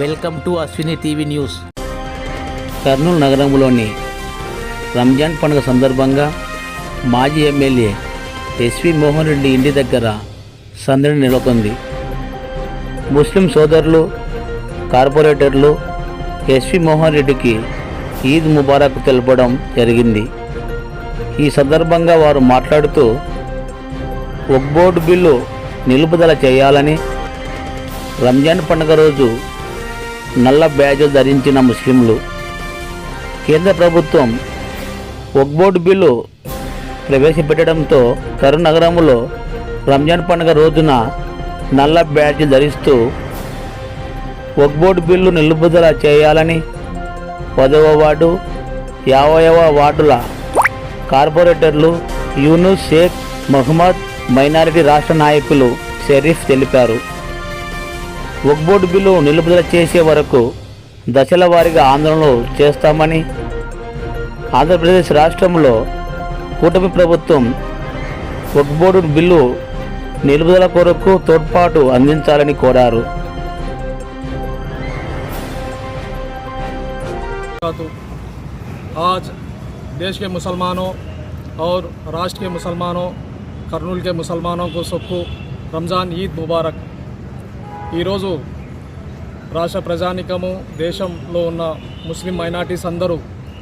Welcome to Ashwini TV news. Kurnool నగరంలోని రంజాన్ పండుగ సందర్భంగా మాజీ ఎమ్మెల్యే ఎస్వి మోహన్ రెడ్డి ఇంటి దగ్గర సందడి నెలకొంది. ముస్లిం సోదరులు కార్పొరేటర్లు ఎస్వి మోహన్ రెడ్డికి ఈద్ ముబారక్ తెలపడం జరిగింది. ఈ సందర్భంగా వారు మాట్లాడుతూ ఒక్బోర్డు బిల్లు నిలుపుదల చేయాలని రంజాన్ పండుగ రోజు నల్ల బ్యాజ్ ధరించిన ముస్లింలు. కేంద్ర ప్రభుత్వం ఒక్బోర్డు బిల్లు ప్రవేశపెట్టడంతో కరు నగరంలో రంజాన్ పండుగ రోజున నల్ల బ్యాడ్జ్ ధరిస్తూ ఒక్బోర్డు బిల్లు నిలుపుదల చేయాలని పదవ వార్డు యాభైవ వార్డుల కార్పొరేటర్లు యూనుస్ షేక్ మహమ్మద్ మైనారిటీ రాష్ట్ర నాయకులు షరీఫ్ తెలిపారు. ఒక్బోర్డు బిల్లు నిలుపుదల చేసే వరకు దశల వారీగా ఆందోళనలు చేస్తామని ఆంధ్రప్రదేశ్ రాష్ట్రంలో కూటమి ప్రభుత్వం ఒక్బోర్డు బిల్లు నిలుపుదల కొరకు తోడ్పాటు అందించాలని కోరారు वबरकातुहू। आज देश के मुसलमानों और राष्ट्र के मुसलमानों కర్నూలు के मुसलमानों को सबको రంజాన్ ఈద్ ముబారక్ ఈరోజు రాష్ట్ర ప్రజానికము దేశంలో ఉన్న ముస్లిం మైనార్టీస్ అందరూ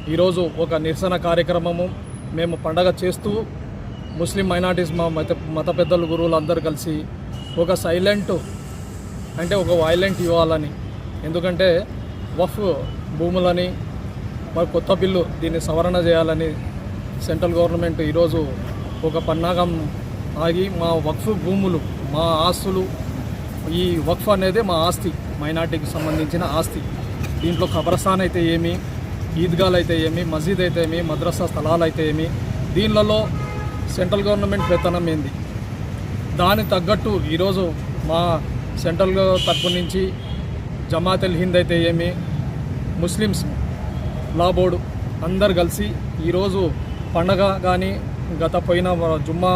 ఈరోజు ఒక నిరసన కార్యక్రమము మేము పండగ చేస్తూ ముస్లిం మైనార్టీస్ మా మత మత పెద్దలు గురువులు అందరూ కలిసి ఒక సైలెంట్ అంటే ఒక వైలెంట్ ఇవ్వాలని. ఎందుకంటే వఫ్ భూములని మరి కొత్త బిల్లు దీన్ని సవరణ చేయాలని సెంట్రల్ గవర్నమెంట్ ఈరోజు ఒక పన్నాగం ఆగి మా వక్ఫ్ భూములు మా ఆస్తులు ఈ వక్ఫ్ అనేది మా ఆస్తి మైనార్టీకి సంబంధించిన ఆస్తి. దీంట్లో ఖబరస్థాన్ అయితే ఏమి ఈద్గాలు అయితే ఏమి మసీద్ అయితే ఏమి మద్రసా స్థలాలు అయితే ఏమి దీనిలలో సెంట్రల్ గవర్నమెంట్ వేతనం ఏంది? దాని తగ్గట్టు ఈరోజు మా సెంట్రల్ తరపు నుంచి జమాతల్ హింద్ అయితే ఏమి ముస్లిమ్స్ లా బోర్డు అందరు కలిసి ఈరోజు పండగ కానీ గత పోయిన జుమ్మా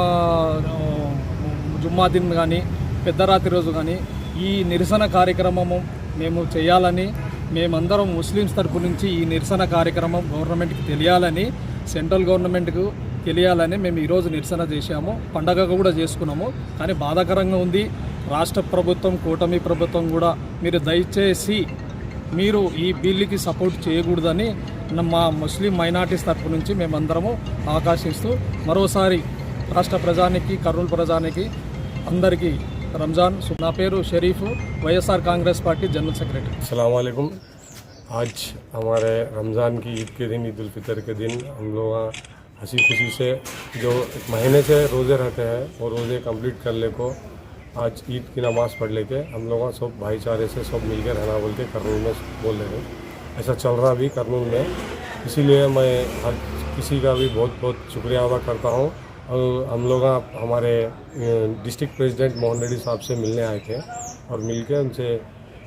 జుమ్మా దిన్ కానీ పెద్దరాత్రి రోజు కానీ ఈ నిరసన కార్యక్రమము మేము చేయాలని మేమందరం ముస్లిమ్స్ తరపు నుంచి ఈ నిరసన కార్యక్రమం గవర్నమెంట్కి తెలియాలని సెంట్రల్ గవర్నమెంట్కు తెలియాలని మేము ఈరోజు నిరసన చేశాము. పండగ కూడా చేసుకున్నాము. కానీ బాధాకరంగా ఉంది. రాష్ట్ర ప్రభుత్వం కూటమి ప్రభుత్వం కూడా మీరు దయచేసి మీరు ఈ బిల్లుకి సపోర్ట్ చేయకూడదని మా ముస్లిం మైనార్టీస్ తరపు నుంచి మేమందరము ఆకాశిస్తూ మరోసారి రాష్ట్ర ప్రజానికి కర్నూలు ప్రజానికి అందరికీ రంజాన్ సు- నా పేరు Sharif YSR Congress party general secretary अस्सलाम वालेकुम आज हमारे रमज़ान की ईद के दिन ईद उल फितर के दिन हम लोग हंसी खुशी से जो एक महीने से रोज़े रहते हैं वो रोज़े कंप्लीट कर ले को आज ईद की नमाज़ पढ़ लेके हम लोग सब भाईचारे से सब मिलकर रहना बोल के कर्नूल में बोल रहे हैं ऐसा चल रहा भी कर्नूल में इसीलिए मैं हर किसी का भी बहुत बहुत शुक्रिया अदा करता हूँ और हम लोग हमारे डिस्ट्रिक्ट प्रेसिडेंट मोहन रेड्डी साहब से मिलने आए थे और मिलके उनसे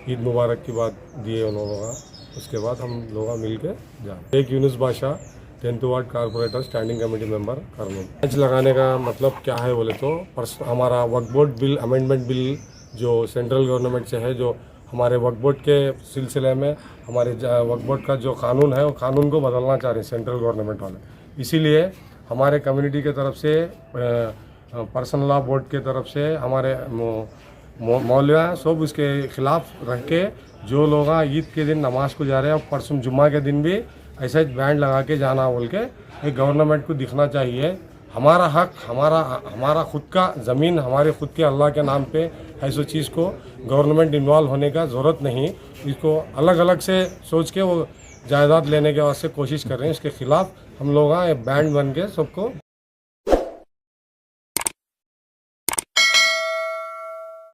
ईद मुबारक की बात दिए उन लोगों का। उसके बाद हम लोग मिल के जाए एक Younis Badshah, tenth ward corporator standing committee member Kurnool match लगाने का मतलब क्या है बोले तो हमारा वर्क बोर्ड बिल अमेंडमेंट बिल जो सेंट्रल गवर्नमेंट से है, जो हमारे वर्क बोर्ड के सिलसिले में हमारे वर्क बोर्ड का जो कानून है, वो कानून को बदलना चाह रहे हैं सेंट्रल गवर्नमेंट वाले। इसीलिए हमारे कम्युनिटी के तरफ़ से पर्सनल लॉ बोर्ड के तरफ़ से, हमारे मो- मौ- मौलविया सब उसके खिलाफ रख के जो लोग ईद के दिन नमाज़ को जा रहे हैं और परसों जुम्मा के दिन भी ऐसे बैंड लगा के जाना बोल के एक गवर्नमेंट को दिखना चाहिए। हमारा हक, हमारा हमारा खुद का ज़मीन, हमारे खुद के अल्लाह के नाम पे ऐसो चीज़ को गवर्नमेंट इन्वॉल्व होने का ज़रूरत नहीं। इसको अलग अलग से सोच के वो जायदाद लेने के वास्ते कोशिश कर रहे हैं। इसके खिलाफ हम लोग बैंड बन के सबको